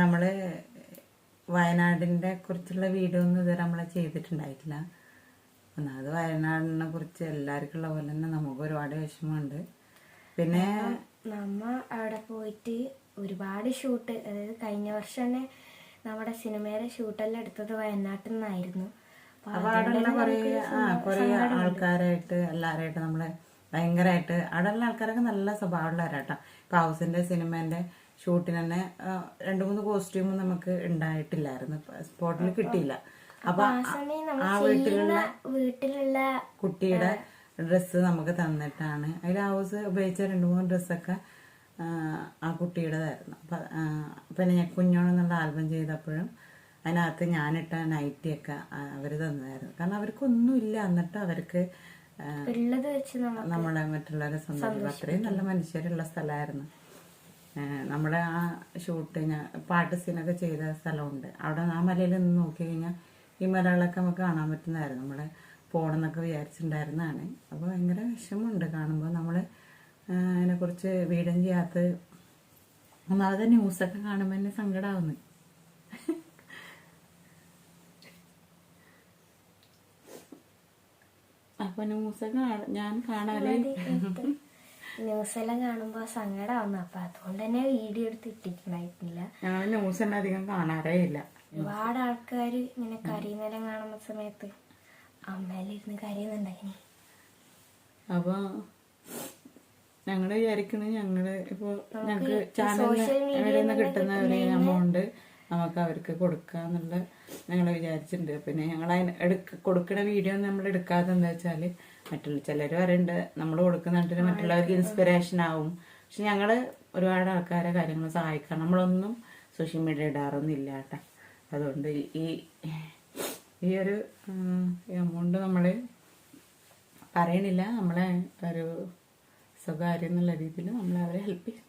നമ്മൾ വയനാടിന്റെ കുറിച്ചുള്ള വീഡിയോ ഒന്നും ഇതുവരെ നമ്മൾ ചെയ്തിട്ടുണ്ടായിട്ടില്ല. ഒന്നാമത് വയനാടിനെ കുറിച്ച് എല്ലാവർക്കും ഉള്ള പോലെ തന്നെ നമുക്ക് ഒരുപാട് വിഷമമുണ്ട്. പിന്നെ നമ്മ അവിടെ പോയിട്ട് ഒരുപാട് ഷൂട്ട് അതായത് കഴിഞ്ഞ വർഷം തന്നെ നമ്മുടെ സിനിമയുടെ ഷൂട്ടെല്ലാം എടുത്തത് വയനാട്ടിൽ നിന്നായിരുന്നു. അവിടെയുള്ള കുറേ ആ കുറേ ആൾക്കാരായിട്ട് എല്ലാവരായിട്ട് നമ്മളെ ഭയങ്കരമായിട്ട് അവിടെയുള്ള ആൾക്കാരൊക്കെ നല്ല സ്വഭാവമുള്ളവരാട്ടോ. ഇപ്പൊ ഹൗസിന്റെ സിനിമേന്റെ ഷൂട്ടിന് തന്നെ രണ്ടു മൂന്ന് കോസ്റ്റ്യൂമും നമുക്ക് ഉണ്ടായിട്ടില്ലായിരുന്നു. സ്പോട്ടിൽ കിട്ടിയില്ല. അപ്പൊ ആ വീട്ടിലുള്ള വീട്ടിലുള്ള കുട്ടിയുടെ ഡ്രസ്സ് നമുക്ക് തന്നിട്ടാണ്. അതിൽ ഹൗസ് ഉപയോഗിച്ച രണ്ട് മൂന്ന് ഡ്രസ്സൊക്കെ ആ കുട്ടിയുടേതായിരുന്നു. അപ്പം പിന്നെ ഞാൻ കുഞ്ഞോണെന്നുള്ള ആൽബം ചെയ്തപ്പോഴും അതിനകത്ത് ഞാനിട്ട നൈറ്റിയൊക്കെ അവർ തന്നതായിരുന്നു. കാരണം അവർക്കൊന്നുമില്ല എന്നിട്ട് അവർക്ക് നമ്മളെ മറ്റുള്ളവരെ സംബന്ധിച്ച് അത്രയും നല്ല മനുഷ്യരുള്ള സ്ഥലമായിരുന്നു. നമ്മുടെ ആ ഷൂട്ട് ഞാൻ പാട്ട് സീനൊക്കെ ചെയ്ത സ്ഥലമുണ്ട്. അവിടെ ആ മലയിൽ നിന്ന് നോക്കി കഴിഞ്ഞാൽ ഈ മലകളൊക്കെ നമുക്ക് കാണാൻ പറ്റുന്നതായിരുന്നു. നമ്മളെ പോകണമെന്നൊക്കെ വിചാരിച്ചിട്ടുണ്ടായിരുന്നതാണ്. അപ്പോൾ ഭയങ്കര വിഷമമുണ്ട് കാണുമ്പോൾ നമ്മൾ അതിനെക്കുറിച്ച് വീടും ചെയ്യാത്ത ഒന്നാമത് ന്യൂസൊക്കെ കാണുമ്പോൾ തന്നെ സങ്കടമാവുന്നു അപ്പോൾ ന്യൂസൊക്കെ ഞാൻ ഞാൻ കാണാറ് ന്യൂസെല്ലാം കാണുമ്പോ സങ്കടമാവുന്നു അപ്പൊ അതുകൊണ്ട് തന്നെ വീഡിയോ എടുത്ത് ഇട്ടിട്ടുണ്ടായിട്ടില്ല. ഞങ്ങൾ ന്യൂസ് തന്നെ അധികം കാണാറേ ഇല്ല. ഒരുപാട് ആൾക്കാർ ഇങ്ങനെ കരയുന്നെല്ലാം കാണുന്ന സമയത്ത് അമ്മയിലിരുന്ന് കരയുന്നുണ്ടായിനി. അപ്പൊ ഞങ്ങൾ വിചാരിക്കുന്നത് ഞങ്ങൾ ഇപ്പൊ ഞങ്ങക്ക് ചാനലിൽ കിട്ടുന്ന ഒരു എമൗണ്ട് നമുക്ക് അവർക്ക് കൊടുക്കാന്നുള്ള ഞങ്ങൾ വിചാരിച്ചിട്ടുണ്ട്. പിന്നെ ഞങ്ങൾ അതിന് എടുക്ക കൊടുക്കുന്ന വീഡിയോ നമ്മൾ എടുക്കാതെന്താ വെച്ചാൽ മറ്റുള്ള ചിലർ പറയുന്നുണ്ട് നമ്മൾ കൊടുക്കുന്നുണ്ടെങ്കിൽ മറ്റുള്ളവർക്ക് ഇൻസ്പിറേഷൻ ആവും. പക്ഷെ ഞങ്ങൾ ഒരുപാട് ആൾക്കാരെ കാര്യങ്ങൾ സഹായിക്കാം നമ്മളൊന്നും സോഷ്യൽ മീഡിയ ഇടാറൊന്നും ഇല്ല കേട്ടോ. അതുകൊണ്ട് ഈ ഈ ഒരു എമൗണ്ട് നമ്മൾ പറയണില്ല. നമ്മളെ ഒരു സ്വകാര്യം എന്നുള്ള രീതിയിൽ നമ്മൾ അവരെ ഹെൽപ്പ് ചെയ്യും.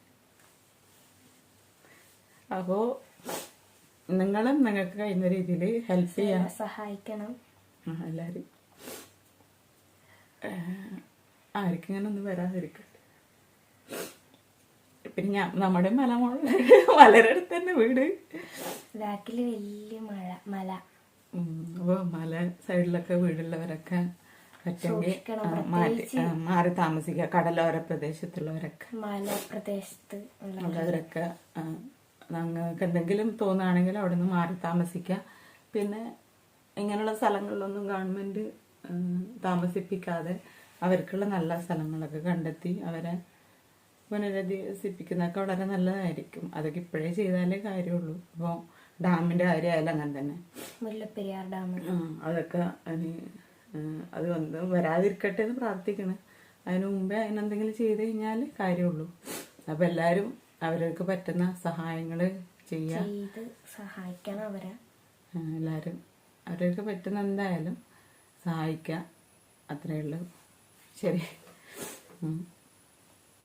അപ്പോൾ നിങ്ങളും നിങ്ങൾക്ക് കഴിയുന്ന രീതിയിൽ ഹെൽപ്പ് ചെയ്യാം. സഹായിക്കണം. എല്ലാവരും ആർക്കും ഇങ്ങനെ ഒന്നും വരാതിരിക്കട്ടെ. പിന്നെ ഞാൻ നമ്മുടെ മല വളരെ അടുത്ത് തന്നെ വീട്. നാട്ടിൽ വലിയ മഴ മല. അപ്പോൾ മല സൈഡിലൊക്കെ വീടുള്ളവരൊക്കെ പറ്റുമെങ്കിൽ മാറ്റി മാറി താമസിക്കുക കടലോര പ്രദേശത്തുള്ളവരൊക്കെ. മല പ്രദേശത്ത് ഉള്ളവരൊക്കെ ഞങ്ങൾക്ക് എന്തെങ്കിലും തോന്നുകയാണെങ്കിൽ അവിടെ നിന്ന് മാറി താമസിക്കുക പിന്നെ ഇങ്ങനെയുള്ള സ്ഥലങ്ങളിലൊന്നും ഗവൺമെന്റ് താമസിപ്പിക്കാതെ അവർക്കുള്ള നല്ല സ്ഥലങ്ങളൊക്കെ കണ്ടെത്തി അവരെ പുനരധിവസിപ്പിക്കുന്നതൊക്കെ വളരെ നല്ലതായിരിക്കും. അതൊക്കെ ഇപ്പോഴേ ചെയ്താലേ കാര്യമുള്ളൂ. അപ്പോൾ ഡാമിന്റെ കാര്യമായാലും അങ്ങനെ തന്നെ. മുല്ലപ്പെരിയാർ ഡാം. അതൊക്കെ അത് വന്ന് വരാതിരിക്കട്ടെ എന്ന് പ്രാർത്ഥിക്കണം. അതിന് മുമ്പേ അതിനെന്തെങ്കിലും ചെയ്ത് കഴിഞ്ഞാൽ കാര്യമുള്ളൂ. അപ്പം എല്ലാവരും അവർക്ക് പറ്റുന്ന സഹായങ്ങൾ ചെയ്യാം. സഹായിക്കണം അവരെ. എല്ലാവരും അവർക്ക് പറ്റുന്ന എന്തായാലും സഹായിക്കുക. അത്രയേ ഉള്ളൂ. ശരി.